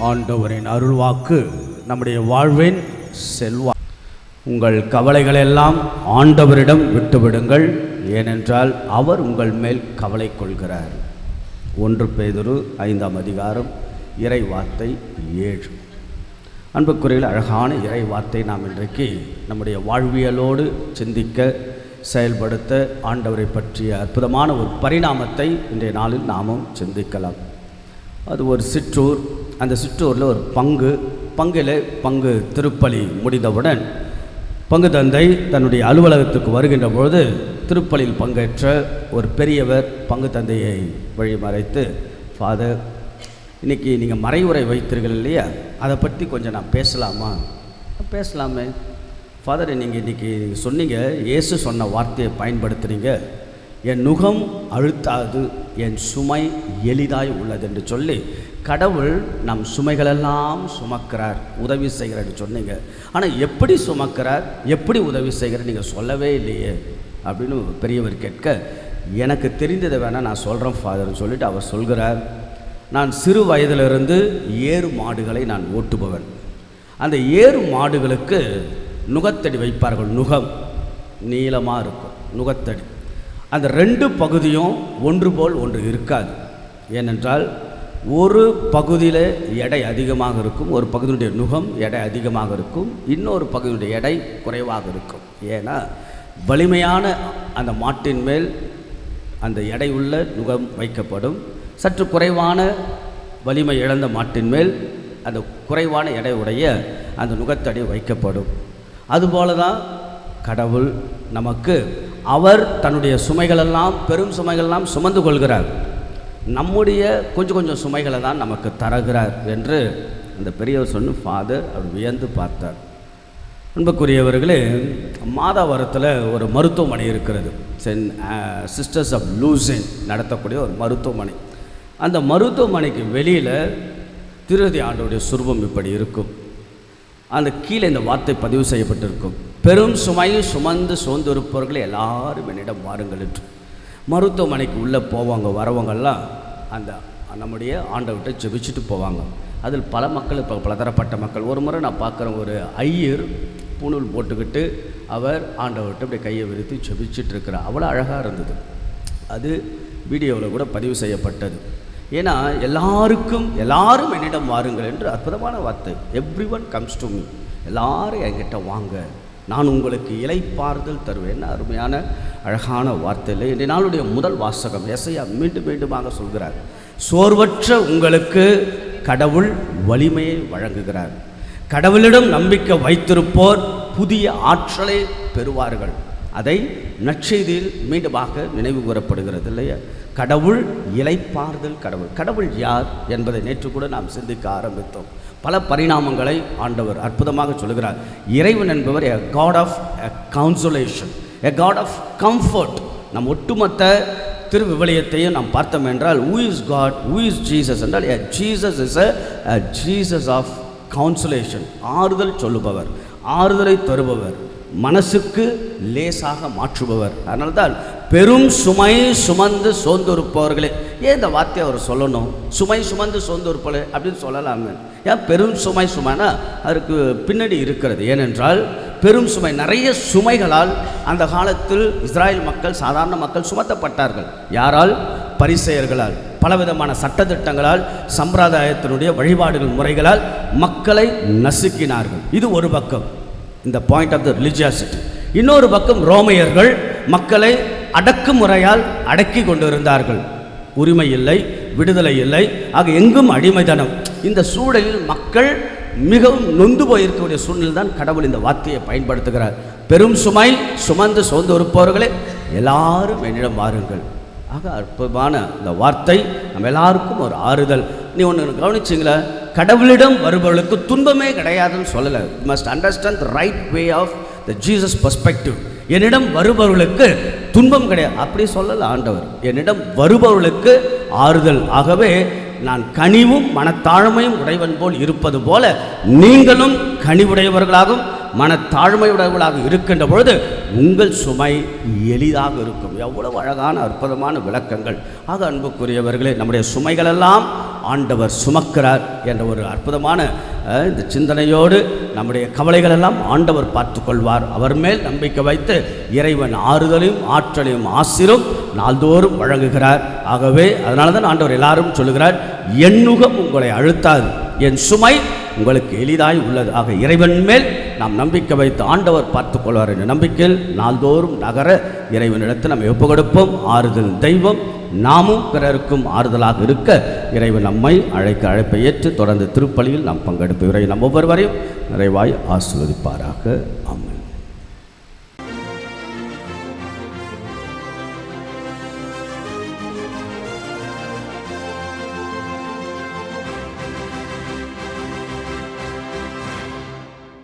ஆண்டவரின் அருள்வாக்கு நம்முடைய வாழ்வின் செல்வா. உங்கள் கவலைகளெல்லாம் ஆண்டவரிடம் விட்டுவிடுங்கள். ஏனென்றால் அவர் உங்கள் மேல் கவலை கொள்கிறார். ஒன்று பேதொரு ஐந்தாம் அதிகாரம் இறை வார்த்தை ஏழு. அன்புக்குறையில் அழகான இறை வார்த்தை நாம் இன்றைக்கு நம்முடைய வாழ்வியலோடு சிந்திக்க செயல்படுத்த ஆண்டவரை பற்றிய அற்புதமான ஒரு பரிணாமத்தை இன்றைய நாளில் நாமும் சிந்திக்கலாம். அது ஒரு சிற்றூர் அந்த சிற்றூரில் ஒரு பங்கு பங்கில் பங்கு திருப்பலி முடிந்தவுடன் பங்கு தந்தை தன்னுடைய அலுவலகத்துக்கு வருகின்ற பொழுது திருப்பலியில் பங்கேற்ற ஒரு பெரியவர் பங்கு தந்தையை வழிமறைத்து ஃபாதர் இன்றைக்கி நீங்கள் மறைவுரை வைத்தீர்கள் இல்லையா? அதை பற்றி கொஞ்சம் நான் பேசலாமா? பேசலாமே. ஃபாதர் நீங்கள் இன்றைக்கி நீங்கள் சொன்னீங்க இயேசு சொன்ன வார்த்தையை பயன்படுத்துகிறீங்க என் நுகம் அழுத்தாது என் சுமை எளிதாய் உள்ளது என்று சொல்லி கடவுள் நம் சுமைகளெல்லாம் சுமக்கிறார் உதவி செய்கிறார்னு சொன்னீங்க. ஆனால் எப்படி சுமக்கிறார் எப்படி உதவி செய்கிறார் நீங்கள் சொல்லவே இல்லையே அப்படின்னு பெரியவர் கேட்க எனக்கு தெரிந்ததை வேணால் நான் சொல்கிறேன் ஃபாதர்னு சொல்லிட்டு அவர் சொல்கிறார். நான் சிறு வயதிலிருந்து ஏறு மாடுகளை நான் ஓட்டுபவன். அந்த ஏறு மாடுகளுக்கு நுகத்தடி வைப்பார்கள் நுகம். நீளமாக இருக்கும் நுகத்தடி. அந்த ரெண்டு பகுதியும் ஒன்று போல் ஒன்று இருக்காது. ஏனென்றால் ஒரு பகுதியில் எடை அதிகமாக இருக்கும் ஒரு பகுதியுடைய நுகம் எடை அதிகமாக இருக்கும் இன்னொரு பகுதியுடைய எடை குறைவாக இருக்கும். ஏன்னா வலிமையான அந்த மாட்டின் மேல் அந்த எடை உள்ள நுகம் வைக்கப்படும். சற்று குறைவான வலிமை இழந்த மாட்டின் மேல் அந்த குறைவான எடை உடைய அந்த நுகத்தடி வைக்கப்படும். அதுபோல தான் கடவுள் நமக்கு அவர் தன்னுடைய சுமைகளெல்லாம் பெரும் சுமைகளெல்லாம் சுமந்து கொள்கிறார். நம்முடைய கொஞ்சம் கொஞ்சம் சுமைகளை தான் நமக்கு தருகிறார் என்று அந்த பெரியவர் சொன்ன ஃபாதர் அவர் வியந்து பார்த்தார். அன்புக்குரியவர்களே மாதாவரத்தில் ஒரு மருத்துவமனை இருக்கிறது. சென் சிஸ்டர்ஸ் ஆஃப் லூசின் நடத்தக்கூடிய ஒரு மருத்துவமனை. அந்த மருத்துவமனைக்கு வெளியில் திருதி ஆண்டோடைய சுரூபம் இப்படி இருக்கும். அந்த கீழே இந்த வார்த்தை பதிவு செய்யப்பட்டிருக்கும். பெரும் சுமையை சுமந்து சோர்ந்திருப்பவர்கள் எல்லாரும் என்னிடம் வாருங்கள் என்று மருத்துவமனைக்கு உள்ளே போவாங்க வரவங்கெல்லாம் அந்த நம்முடைய ஆண்டவர்கிட்ட ஜெபிச்சுட்டு போவாங்க. அதில் பல மக்கள் இப்போ பலதரப்பட்ட மக்கள். ஒரு முறை நான் பார்க்குறேன் ஒரு ஐயர் பூணூல் போட்டுக்கிட்டு அவர் ஆண்டவர்கிட்ட அப்படி கையை விரித்து ஜெபிச்சுட்டு இருக்கிறார். அவ்வளோ அழகாக இருந்தது. அது வீடியோவில் கூட பதிவு செய்யப்பட்டது. ஏன்னா எல்லாருக்கும் எல்லாரும் என்னிடம் வாருங்கள் என்று அற்புதமான வார்த்தை. Everyone comes to me எல்லாரும் என்கிட்ட வாங்க. நான் உங்களுக்கு இலைப்பாறுதல் தருவேன். அருமையான அழகான வார்த்தையில் இன்றைய நாளுடைய முதல் வாசகம் எசையா மீண்டும் மீண்டுமாக சொல்கிறார். சோர்வற்ற உங்களுக்கு கடவுள் வலிமையை வழங்குகிறார். கடவுளிடம் நம்பிக்கை வைத்திருப்போர் புதிய ஆற்றலை பெறுவார்கள். அதை நற்செய்தியில் மீண்டுமாக நினைவு கூறப்படுகிறது இல்லையா? கடவுள் இலைப்பார்தல் கடவுள். கடவுள் யார் என்பதை நேற்று கூட நாம் சிந்திக்க ஆரம்பித்தோம். பல பரிணாமங்களை ஆண்டவர் அற்புதமாக சொல்கிறார் இறைவன் என்பவர் a God of a consolation a God of comfort நம் ஒட்டுமொத்த திருவிவிலியத்தையும் நாம் பார்த்தோம் என்றால் who is God who is Jesus என்றால் a Jesus is a Jesus of consolation ஆறுதல் சொல்லுபவர் ஆறுதலை தருபவர். மனசுக்கு லேசாக மாற்றுபவர். அதனால்தான் பெரும் சுமை சுமந்து சோர்ந்திருப்பவர்களே ஏன் இந்த வார்த்தையை அவர் சொல்லணும்? சுமை சுமந்து சோர்ந்திருப்பவர்களே அப்படின்னு சொல்லலாமே. ஏன் பெரும் சுமை சுமைனா அதற்கு பின்னாடி இருக்கிறது. ஏனென்றால் பெரும் சுமை நிறைய சுமைகளால் அந்த காலத்தில் இஸ்ராயல் மக்கள் சாதாரண மக்கள் சுமத்தப்பட்டார்கள். யாரால்? பரிசெயர்களால். பலவிதமான சட்டத்திட்டங்களால் சம்பிரதாயத்தினுடைய வழிபாடுகள் முறைகளால் மக்களை நசுக்கினார்கள். இது ஒரு பக்கம். இந்த பாயிண்ட் ஆஃப் த ரிலிஜியாசிட்டி இன்னொரு பக்கம் ரோமையர்கள் மக்களை அடக்குமுறையால் அடக்கி கொண்டிருந்தார்கள். உரிமை இல்லை விடுதலை இல்லை ஆக எங்கும் அடிமைதனம் இந்த சூழலில் மக்கள் மிகவும் நொந்து போயிருக்கக்கூடிய சூழ்நிலை தான் கடவுள் இந்த வார்த்தையை பயன்படுத்துகிறார். பெரும் சுமை சுமந்து சோர்ந்து இருப்பவர்களே எல்லாரும் என்னிடம் வாருங்கள். ஆக அற்புதமான இந்த வார்த்தை நம்ம எல்லாருக்கும் ஒரு ஆறுதல். நீ ஒன்று கவனிச்சிங்களேன் கடவுளிடம் வருபவர்களுக்கு துன்பமே கிடையாதுன்னு சொல்லலை. Must understand the right way of the Jesus perspective என்னிடம் வருபவர்களுக்கு துன்பம் கிடையாது. அப்படி சொல்லலை ஆண்டவர். என்னிடம் வருபவர்களுக்கு ஆறுதல். ஆகவே நான் கனிவும் மனத்தாழ்மையும் உடையவன் போல் இருப்பது போல நீங்களும் கனிவுடையவர்களாகவும் மனத்தாழ்மையுடையவர்களாக இருக்கின்ற பொழுது உங்கள் சுமை எளிதாக இருக்கும். எவ்வளவு அழகான அற்புதமான விளக்கங்கள். ஆக அன்புக்குரியவர்களே நம்முடைய சுமைகளெல்லாம் ஆண்டவர் சுமக்கிறார் என்ற ஒரு அற்புதமான இந்த சிந்தனையோடு நம்முடைய கவலைகளெல்லாம் ஆண்டவர் ஆண்டவர் பார்த்துக்கொள்வார். அவர் மேல் நம்பிக்கை வைத்து இறைவன் ஆறுதலையும் ஆற்றலையும் ஆசிரும் நாள்தோறும் வழங்குகிறார். ஆகவே அதனால தான் ஆண்டவர் எல்லாரும் சொல்லுகிறார் எண்ணுகம் உங்களை அழுத்தாது. என் சுமை உங்களுக்கு எளிதாய் உள்ளது. ஆக இறைவன் மேல் நாம் நம்பிக்கை வைத்து ஆண்டவர் பார்த்து கொள்வார் என்ற நம்பிக்கையில் நாள்தோறும் நகர இறைவனிடத்தில் நம்ம ஒப்பு கொடுப்போம் ஆறுதல் தெய்வம் நாமும் பிறருக்கும் ஆறுதலாக இருக்க இறைவு நம்மை அழைக்க அழைப்பை ஏற்று தொடர்ந்து திருப்பலியில் நாம் பங்கெடுப்பு இறை நம் ஒவ்வொருவரையும் நிறைவாய் ஆசிர்வதிப்பாராக. ஆமாம்